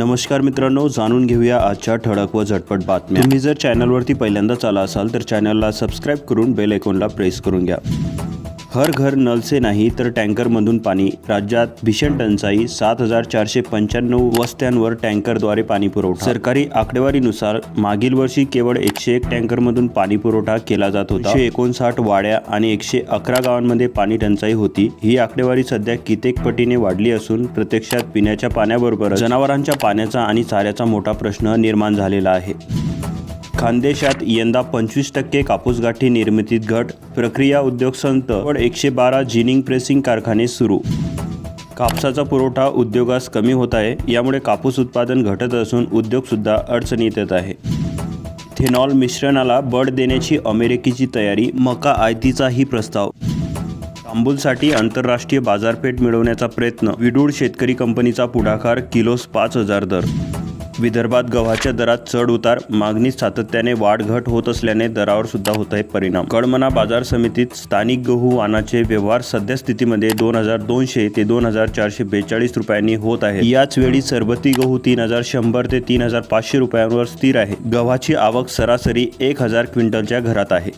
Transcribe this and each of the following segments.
नमस्कार मित्रांनो जाणून घेऊया आजच्या ठळक व झटपट बातम्या. तुम्ही जर चॅनलवरती पहिल्यांदाच आला असाल तर चॅनलला सबस्क्राईब करून बेल ऐकॉनला प्रेस करून घ्या. हर घर नलसे नाही तर टँकरमधून पाणी. राज्यात भीषण टंचाई सात हजार चारशे पंच्याण्णव वस्त्यांवर टँकरद्वारे पाणी पुरवठा सरकारी आकडेवारीनुसार मागील वर्षी केवळ एकशे एक टँकरमधून पाणी पुरवठा केला जात होता. एकशे एकोणसाठ वाड्या आणि एकशे अकरा गावांमध्ये पाणी टंचाई होती. ही आकडेवारी सध्या कित्येक पटीने वाढली असून प्रत्यक्षात पिण्याच्या पाण्याबरोबर जनावरांच्या पाण्याचा आणि चाऱ्याचा मोठा प्रश्न निर्माण झालेला आहे. खानदेशात यंदा पंचवीस टक्के कापूस गाठी निर्मितीत घट. प्रक्रिया उद्योग संत. व एकशे बारा जिनिंग प्रेसिंग कारखाने सुरू. कापसाचा पुरवठा उद्योगास कमी होत आहे. यामुळे कापूस उत्पादन घटत असून उद्योगसुद्धा अडचणीत येत आहे. थेनॉल मिश्रणाला बळ देण्याची अमेरिकेची तयारी मका आयतीचाही प्रस्ताव. तांबूलसाठी आंतरराष्ट्रीय बाजारपेठ मिळवण्याचा प्रयत्न. विडूळ शेतकरी कंपनीचा पुढाकार किलोस पाच हजार दर. विदर्भात गव्हाच्या दरात चढ उतार मागणीत सातत्याने वाढ घट होत असल्याने दरावर सुद्धा होत आहे परिणाम. कळमना बाजार समितीत स्थानिक गहू वाणाचे व्यवहार सध्या स्थितीमध्ये दोन हजार दोनशे ते दोन हजार चारशे बेचाळीस रुपयांनी होत आहे याच वेळी सरबती गहू तीन हजार शंभर ते तीन हजार पाचशे रुपयांवर स्थिर आहे. गव्हाची आवक सरासरी एक हजार क्विंटलच्या घरात आहे.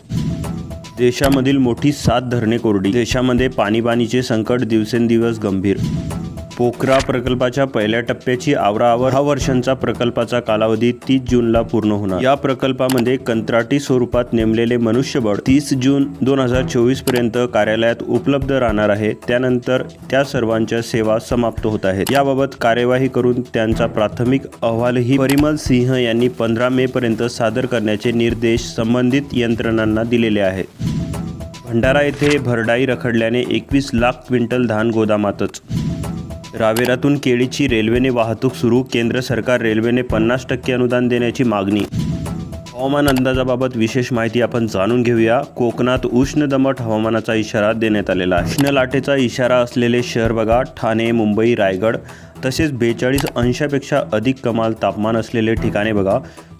देशामधील मोठी सात धरणे कोरडी. देशामध्ये पाणीबाणीचे संकट दिवसेंदिवस गंभीर. पोखरा प्रकल्पाच्या पहिल्या टप्प्याची आवराआवर हा वर्षांचा प्रकल्पाचा कालावधी तीस जूनला पूर्ण होणार. या प्रकल्पामध्ये कंत्राटी स्वरूपात नेमलेले मनुष्यबळ तीस जून दोन हजार चोवीसपर्यंत कार्यालयात उपलब्ध राहणार आहे. त्यानंतर त्या सर्वांच्या सेवा समाप्त होत आहेत. याबाबत कार्यवाही करून त्यांचा प्राथमिक अहवालही परिमल सिंह यांनी पंधरा मे पर्यंत सादर करण्याचे निर्देश संबंधित यंत्रणांना दिलेले आहेत. भंडारा येथे भरडाई रखडल्याने एकवीस लाख क्विंटल धान गोदामातच रावेरातून केळीची रेल्वेने वाहतूक सुरू केंद्र सरकार रेल्वेने पन्नास टक्के अनुदान देण्याची मागणी. हवामान अंदाजाबाबत विशेष माहिती आपण जाणून घेऊया. कोकणात उष्ण दमट हवामानाचा इशारा देण्यात आलेला आहे. उष्ण लाटेचा इशारा असलेले शहर बघा ठाणे मुंबई रायगड तसेच बेचाळीस अंशापेक्षा अधिक कमाल तापमान असलेले ठिकाणे बघा.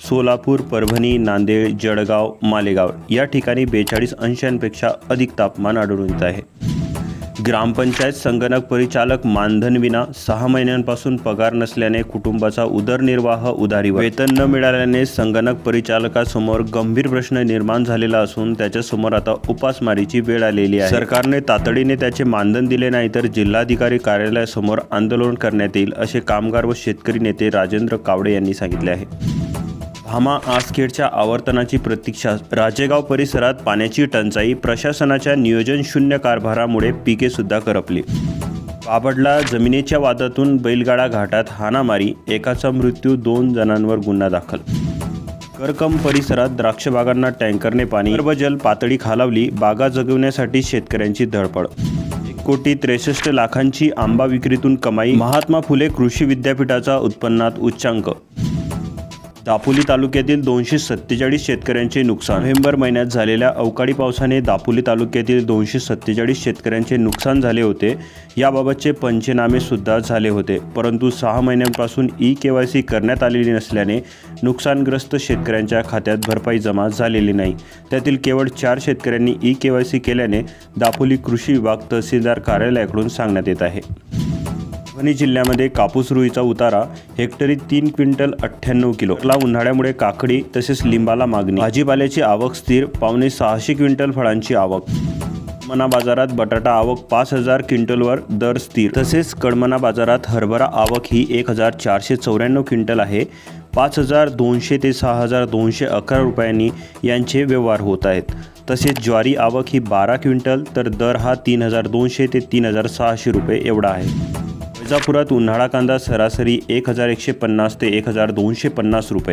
सोलापूर परभणी नांदेड जळगाव मालेगाव या ठिकाणी बेचाळीस अंशांपेक्षा अधिक तापमान आढळून येत आहे. ग्रामपंचायत संगणक परिचालक मानधनविना सहा महिन्यांपासून पगार नसल्याने कुटुंबाचा उदरनिर्वाह उधारीवर. वेतन न मिळाल्याने संगणक परिचालकासमोर गंभीर प्रश्न निर्माण झालेला असून त्याच्यासमोर आता उपासमारीची वेळ आलेली आहे. सरकारने तातडीने त्याचे मानधन दिले नाही तर जिल्हाधिकारी कार्यालयासमोर आंदोलन करण्यात येईल असे कामगार व शेतकरी नेते राजेंद्र कावडे यांनी सांगितले आहे. भामा आसखेडच्या आवर्तनाची प्रतीक्षा. राजेगाव परिसरात पाण्याची टंचाई प्रशासनाच्या नियोजन शून्य कारभारामुळे पिके सुद्धा करपली. बाबडला जमिनीच्या वादातून बैलगाडा घाटात हाणामारी एकाचा मृत्यू दोन जणांवर गुन्हा दाखल. करकम परिसरात द्राक्षबागांना टँकरने पाणी जल पातळी खालावली बागा जगवण्यासाठी शेतकऱ्यांची धडपड. एक कोटी त्रेसष्ट लाखांची आंबा विक्रीतून कमाई महात्मा फुले कृषी विद्यापीठाचा उत्पन्नात उच्चांक. दापोली तालुक्यातील दोनशे सत्तेचाळीस शेतकऱ्यांचे नुकसान. नोव्हेंबर महिन्यात झालेल्या अवकाळी पावसाने दापोली तालुक्यातील दोनशे सत्तेचाळीस शेतकऱ्यांचे नुकसान झाले होते. याबाबतचे पंचनामे सुद्धा झाले होते. परंतु सहा महिन्यांपासून ई के वाय सी करण्यात आलेली नसल्याने नुकसानग्रस्त शेतकऱ्यांच्या खात्यात भरपाई जमा झालेली नाही. त्यातील केवळ चार शेतकऱ्यांनी ई के वाय सी केल्याने दापोली कृषी विभाग तहसीलदार कार्यालयाकडून सांगण्यात येत आहे. परभणी जिल्ह्यामध्ये कापूस रुईचा उतारा हेक्टरी तीन क्विंटल अठ्ठ्याण्णव किलो. ला उन्हाळ्यामुळे काकडी तसेच लिंबाला मागणी. भाजीपाल्याची आवक स्थिर पावणे सहाशे क्विंटल फळांची आवक. मना बाजारात बटाटा आवक पाच हजार क्विंटलवर दर स्थिर. तसेच कडमना बाजारात हरभरा आवक ही एक हजार चारशे चौऱ्याण्णव क्विंटल आहे. पाच हजार दोनशे ते सहा हजार दोनशे अकरा रुपयांनी यांचे व्यवहार होत आहेत. तसेच ज्वारी आवक ही बारा क्विंटल तर दर हा तीन हजार दोनशे ते तीन हजार सहाशे रुपये एवढा आहे. तुळजापुरात उन्हाळा कांदा सरासरी एक हजार एकशे पन्नास ते एक हजार दोनशे पन्नास रुपये.